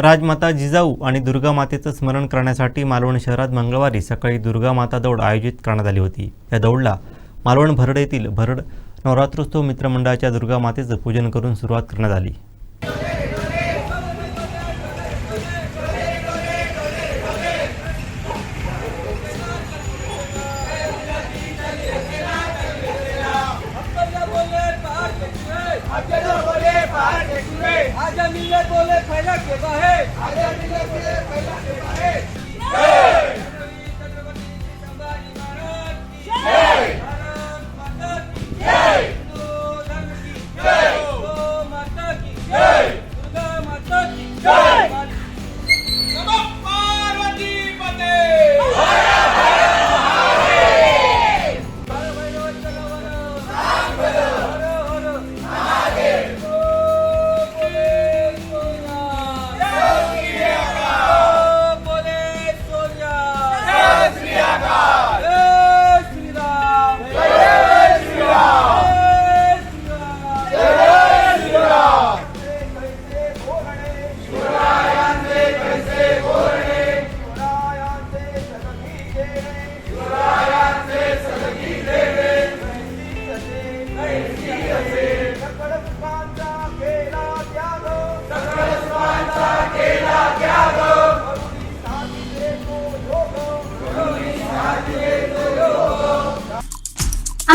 राजमाता जिजाऊ आणि दुर्गा मातेचं स्मरण करण्यासाठी मालवण शहरात मंगळवारी सकाळी दुर्गा माता दौड आयोजित करण्यात आली होती. या दौडला मालवण भरड येथील भरड नवरात्रोत्सव मित्रमंडळाच्या दुर्गा मातेचं पूजन करून सुरुवात करण्यात आली. आजा मिलत बोले फैला के बाहे। आजा मिलत बोले फैला के बाहे।